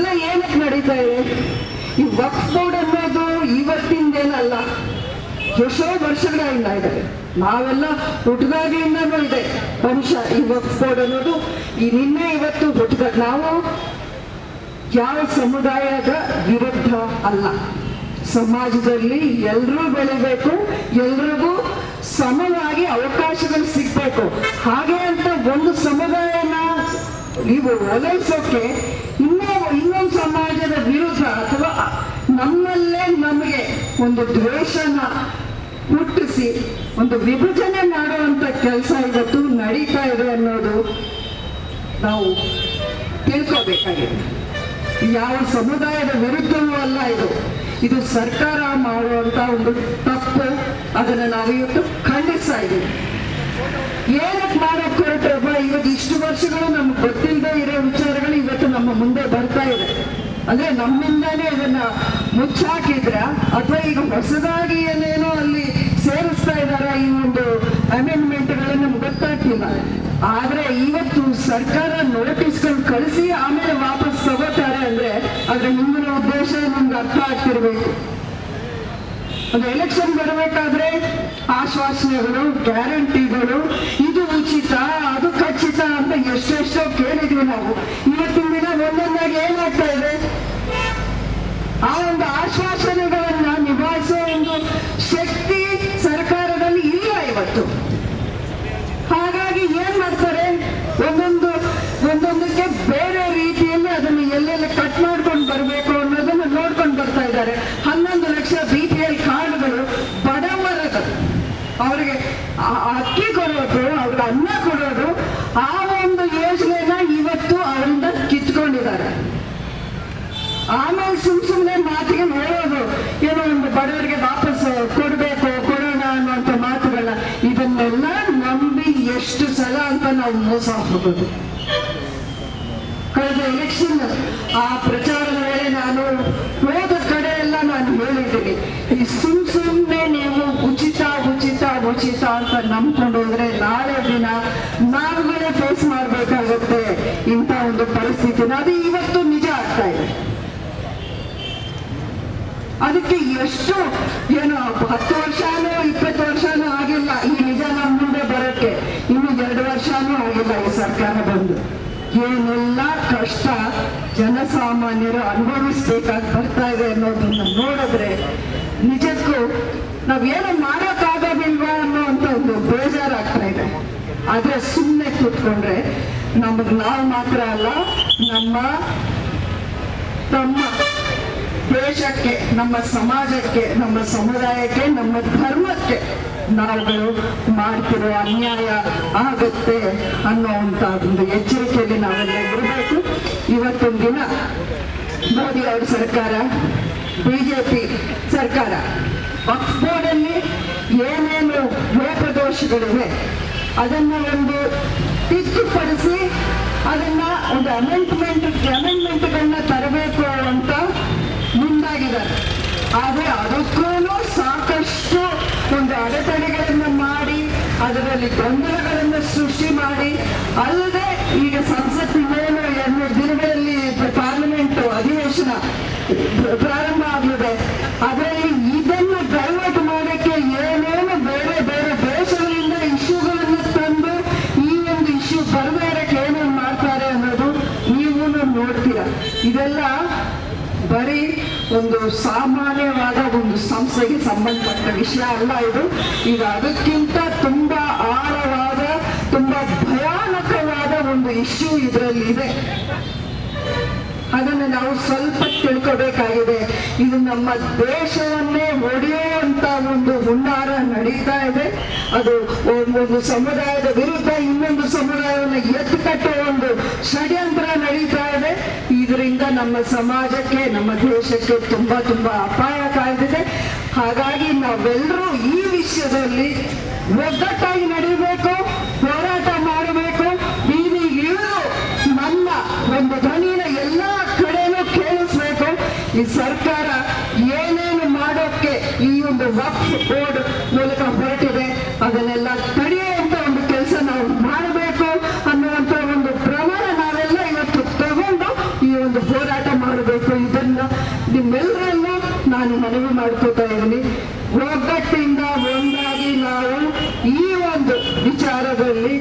ಇದೆಲ್ಲ ಏನಕ್ಕೆ ನಡೀತಾ ಇದೆ? ಈ ವಕ್ಫ್ ಬೋರ್ಡ್ ಅನ್ನೋದು ಇವತ್ತಿಂದೇನಲ್ಲ, ಎಷ್ಟೋ ವರ್ಷಗಳಿಂದ ಇದೆ. ನಾವೆಲ್ಲ ಹುಟ್ಟಿದಾಗಿಂದನೂ ಇದೆ. ವಂಶ ಈ ವಕ್ಫ್ ಬೋರ್ಡ್ ಅನ್ನೋದು ಈ ನಿನ್ನೆ ಇವತ್ತು ಹುಟ್ಟಿದಾಗ ನಾವು ಯಾವ ಸಮುದಾಯದ ವಿರುದ್ಧ ಅಲ್ಲ. ಸಮಾಜದಲ್ಲಿ ಎಲ್ಲರೂ ಬೆಳಿಬೇಕು, ಎಲ್ರಿಗೂ ಸಮವಾಗಿ ಅವಕಾಶಗಳು ಸಿಗ್ಬೇಕು. ಹಾಗೆ ಅಂತ ಒಂದು ಸಮುದಾಯನ ನೀವು ಓಲೈಸೋಕೆ ಇನ್ನೂ ಇನ್ನೊಂದು ಸಮಾಜದ ವಿರುದ್ಧ ಅಥವಾ ನಮ್ಮಲ್ಲೇ ನಮಗೆ ಒಂದು ದ್ವೇಷನ ಹುಟ್ಟಿಸಿ, ಒಂದು ವಿಭಜನೆ ಮಾಡುವಂತ ಕೆಲಸ ಇವತ್ತು ನಡೀತಾ ಇದೆ ಅನ್ನೋದು ನಾವು ತಿಳ್ಕೋಬೇಕಾಗಿದೆ. ಯಾವ ಸಮುದಾಯದ ವಿರುದ್ಧವೂ ಅಲ್ಲ ಇದು. ಇದು ಸರ್ಕಾರ ಮಾಡುವಂತ ಒಂದು ತಪ್ಪು. ಅದನ್ನು ನಾವು ಇವತ್ತು ಖಂಡಿಸ್ತಾ ಇದ್ದೀವಿ. ಏನಕ್ಕೆ ಮಾಡಕ್ ಹೊರಟಪ್ಪ ಇವತ್ತು ಇಷ್ಟು ವರ್ಷಗಳು ನಮ್ಗೆ ಗೊತ್ತಿಲ್ಲದೆ ಇರೋ ವಿಚಾರಗಳು ಇವತ್ತು ನಮ್ಮ ಮುಂದೆ ಬರ್ತಾ ಇದೆ. ಅಂದ್ರೆ ನಮ್ಮಿಂದಾನೇ ಇದನ್ನ ಮುಚ್ಚಾಕಿದ್ರ ಅಥವಾ ಈಗ ಹೊಸದಾಗಿ ಏನೇನೋ ಅಲ್ಲಿ ಸೇರಿಸ್ತಾ ಇದಾರ ಈ ಒಂದು ಅಮೆಂಡ್ಮೆಂಟ್ಗಳು ನಮ್ಗೆ ಗೊತ್ತಾಗ್ತಿಲ್ಲ ಆದ್ರೆ ಇವತ್ತು ಸರ್ಕಾರ ನೋಟಿಸ್ಗಳು ಕಳಿಸಿ ಆಮೇಲೆ ವಾಪಸ್ ತಗೋತಾರೆ ಅಂದ್ರೆ ಅದ್ರ ಮುಂದಿನ ಉದ್ದೇಶ ನಮ್ಗೆ ಅರ್ಥ ಆಗ್ತಿರ್ಬೇಕು. ಒಂದು ಎಲೆಕ್ಷನ್ ಬರಬೇಕಾದ್ರೆ ಆಶ್ವಾಸನೆಗಳು ಗ್ಯಾರಂಟಿಗಳು ಇದು ಉಚಿತ, ಅದು ಖಚಿತ ಅಂತ ಎಷ್ಟೆಷ್ಟೋ ಕೇಳಿದ್ವಿ ನಾವು. ಇವತ್ತಿನ ದಿನ ಒಂದೊಂದಾಗಿ ಏನಾಗ್ತಾ ಇದೆ ಆ ಒಂದು ಆಶ್ವಾಸನೆಗಳನ್ನ ನಿಭಾಯಿಸೋ ಒಂದು ಶಕ್ತಿ ಸರ್ಕಾರದಲ್ಲಿ ಇಲ್ಲ ಇವತ್ತು ಹಾಗಾಗಿ ಏನ್ ಮಾಡ್ತಾರೆ ಒಂದೊಂದು ಒಂದೊಂದಕ್ಕೆ ಬೇರೆ ರೀತಿಯಲ್ಲಿ ಅದನ್ನು ಎಲ್ಲೆಲ್ಲ ಕಟ್ ಮಾಡ್ಕೊಂಡು ಬರಬೇಕು ಅನ್ನೋದನ್ನ ನೋಡ್ಕೊಂಡು ಇದ್ದಾರೆ ಹನ್ನೊಂದು ಲಕ್ಷ ಬಿ ಪಿ ಎಲ್ ಕಾರ್ಡ್ಗಳು ಬಡವರದು. ಅವರಿಗೆ ಅಕ್ಕಿ ಕೊಡೋದು, ಅವ್ರಿಗೆ ಅನ್ನ ಕೊಡೋದು, ಆ ಒಂದು ಯೋಜನೆನ ಇವತ್ತು ಅವರಿಂದ ಕಿತ್ಕೊಂಡಿದ್ದಾರೆ. ಆಮೇಲೆ ಸುಮ್ ಸುಮ್ಮನೆ ಮಾತಿಗೆ ಹೇಳೋದು, ಏನೋ ಒಂದು ಬಡವರಿಗೆ ವಾಪಸ್ ಕೊಡಬೇಕು, ಕೊಡೋಣ ಅನ್ನುವಂತ ಮಾತುಗಳನ್ನ. ಇದನ್ನೆಲ್ಲ ನಂಬಿ ಎಷ್ಟು ಸಲ ಅಂತ ನಾವು ಮೋಸ ಹೋಗೋದು ಕಳೆದ ಎಲೆಕ್ಷನ್ ಆ ಪ್ರಚಾರದ ವೇಳೆ ನಾನು ಹೋದ ಕಡೆ ಎಲ್ಲ ನಾನು ಹೇಳಿದ್ದೀನಿ ಈ ಸುಮ್ ಸುಮ್ಮನೆ ನೀವು ಉಚಿತ ಉಚಿತ ಅಂತ ನಂಬ್ಕೊಂಡು ನಾಳೆ ದಿನ ನಾವುಗಳೇ ಫೇಸ್ ಮಾಡಬೇಕಾಗುತ್ತೆ ಇಂಥ ಒಂದು ಪರಿಸ್ಥಿತಿನ ಅದು ಇವತ್ತು ನಿಜ ಆಗ್ತಾ ಇದೆ. ಅದಕ್ಕೆ ಎಷ್ಟು ಏನು ಹತ್ತು ವರ್ಷನೂ ಇಪ್ಪತ್ತು ವರ್ಷನೂ ಆಗಿಲ್ಲ, ಈ ನಿಜ ನಮ್ಮ ಮುಂದೆ ಬರೋಕ್ಕೆ ಇನ್ನು ಎರಡು ವರ್ಷನೂ ಆಗಿಲ್ಲ ಈ ಸರ್ಕಾರ ಬಂದು. ಏನೆಲ್ಲ ಕಷ್ಟ ಜನಸಾಮಾನ್ಯರು ಅನುಭವಿಸ್ಬೇಕಾಗಿ ಬರ್ತಾ ಇದೆ ಅನ್ನೋದನ್ನ ನೋಡಿದ್ರೆ ನಿಜಕ್ಕೂ ನಾವೇನು ಮಾಡೋಕ್ಕಾಗೋದಿಲ್ವಾ ಅನ್ನೋಂಥ ಒಂದು ಬೇಜಾರಾಗ್ತಾ ಇದೆ ಆದ್ರೆ ಸುಮ್ಮನೆ ಕೂತ್ಕೊಂಡ್ರೆ ನಮಗೆ ನಾವು ಮಾತ್ರ ಅಲ್ಲ, ನಮ್ಮ ತಮ್ಮ ದೇಶಕ್ಕೆ, ನಮ್ಮ ಸಮಾಜಕ್ಕೆ, ನಮ್ಮ ಸಮುದಾಯಕ್ಕೆ, ನಮ್ಮ ಧರ್ಮಕ್ಕೆ ನಾವುಗಳು ಮಾಡ್ತಿರೋ ಅನ್ಯಾಯ ಆಗುತ್ತೆ ಅನ್ನೋವಂಥ ಒಂದು ಎಚ್ಚರಿಕೆಯಲ್ಲಿ ನಾವೆಲ್ಲ ಇರಬೇಕು. ಇವತ್ತೊಂದು ದಿನ ಮೋದಿ ಅವ್ರ ಸರ್ಕಾರ, ಬಿಜೆಪಿ ಸರ್ಕಾರ ಆಕ್ಸ್ಫೋರ್ಡಲ್ಲಿ ಏನೇನು ಲೋಪದೋಷಗಳಿವೆ ಅದನ್ನ ಒಂದು ತಿದ್ದುಪಡಿಸಿ ಅದನ್ನ ಒಂದು ಅಮೆಂಡ್ಮೆಂಟ್ ಅಮೆಂಡ್ಮೆಂಟ್ಗಳನ್ನ ತರಬೇಕು ಅಂತ ಮುಂದಾಗಿದ್ದಾರೆ. ಆದ್ರೆ ಅದಕ್ಕೂ ಸಾಕಷ್ಟು ಒಂದು ಅಡೆತಡೆಗಳನ್ನ ಮಾಡಿ, ಅದರಲ್ಲಿ ಗೊಂದಲಗಳನ್ನು ಸೃಷ್ಟಿ ಮಾಡಿ, ಅಲ್ಲದೆ ಈಗ ಸಂಸತ್ತು ಏನು ಎರಡು ದಿನಗಳಲ್ಲಿ ಪಾರ್ಲಿಮೆಂಟ್ ಅಧಿವೇಶನ ಪ್ರಾರಂಭ ಆಗಲಿದೆ ಅದರಲ್ಲಿ ಇದನ್ನು ಡೈವರ್ಟ್ ಮಾಡೋಕ್ಕೆ ಏನೇನು ಬೇರೆ ಬೇರೆ ದೇಶಗಳಿಂದ ಇಶ್ಯೂಗಳನ್ನು ತಂದು ಈ ಒಂದು ಇಶ್ಯೂ ಬರದೇ ಇರಕ್ಕೆ ಏನೇನು ಮಾಡ್ತಾರೆ ಅನ್ನೋದು ನೀವು ನೋಡ್ತೀರ ಇದೆಲ್ಲ ಬರೀ ಒಂದು ಸಾಮಾನ್ಯವಾದ ಒಂದು ಸಂಸ್ಥೆಗೆ ಸಂಬಂಧಪಟ್ಟ ವಿಷಯ ಅಲ್ಲ ಇದು. ಈಗ ಅದಕ್ಕಿಂತ ತುಂಬಾ ಆಳವಾದ, ತುಂಬಾ ಭಯಾನಕವಾದ ಒಂದು ಇಶ್ಯೂ ಇದರಲ್ಲಿ ಇದೆ. ಅದನ್ನು ನಾವು ಸ್ವಲ್ಪ ತಿಳ್ಕೋಬೇಕಾಗಿದೆ. ಇದು ನಮ್ಮ ದೇಶವನ್ನೇ ಒಡೆಯುವಂತ ಒಂದು ಹುನ್ನಾರ ನಡೀತಾ ಇದೆ. ಅದು ಒಂದು ಸಮುದಾಯದ ವಿರುದ್ಧ ಇನ್ನೊಂದು ಸಮುದಾಯವನ್ನು ಎತ್ತು ಕಟ್ಟುವ ಒಂದು ಷಡ್ಯಂತ್ರ ನಡೀತಾ ಇದೆ. ಇದರಿಂದ ನಮ್ಮ ಸಮಾಜಕ್ಕೆ, ನಮ್ಮ ದೇಶಕ್ಕೆ ತುಂಬಾ ತುಂಬಾ ಅಪಾಯ ಕಾಯ್ದಿದೆ. ಹಾಗಾಗಿ ನಾವೆಲ್ಲರೂ ಈ ವಿಷಯದಲ್ಲಿ ಒಗ್ಗಟ್ಟಾಗಿ ನಡೀಬೇಕು, ಹೋರಾಟ ಮಾಡಬೇಕು. ಬೀದಿಗೆ ಇಳಿದು ನಮ್ಮ ಒಂದು ಧ್ವನಿನ ಎಲ್ಲ ಕಡೆನೂ ಕೇಳಿಸ್ಬೇಕು. ಈ ಸರ್ಕಾರ ಏನೇನು ಮಾಡೋಕ್ಕೆ ಈ ಒಂದು ವಕ್ಫ್ ಬೋರ್ಡ್ ಮೂಲಕ ಹೊರಟಿದೆ ಅದನ್ನೆಲ್ಲ ತಡೆಯುವಂತ ಒಂದು ಕೆಲಸ ನಾವು ಮಾಡಬೇಕು ಅನ್ನುವಂತ ಒಂದು ಪ್ರಮಾಣ ನಾವೆಲ್ಲ ಇವತ್ತು ತಗೊಂಡು ಈ ಒಂದು ಹೋರಾಟ ಮಾಡುವ ಮಾಡಬೇಕು ಇದನ್ನ ನಿಮ್ಮೆಲ್ಲರಲ್ಲೂ ನಾನು ಮನವಿ ಮಾಡ್ಕೋತಾ ಇದ್ದೀನಿ. ಒಗ್ಗಟ್ಟಿಂದ ಒಂದಾಗಿ ನಾವು ಈ ಒಂದು ವಿಚಾರದಲ್ಲಿ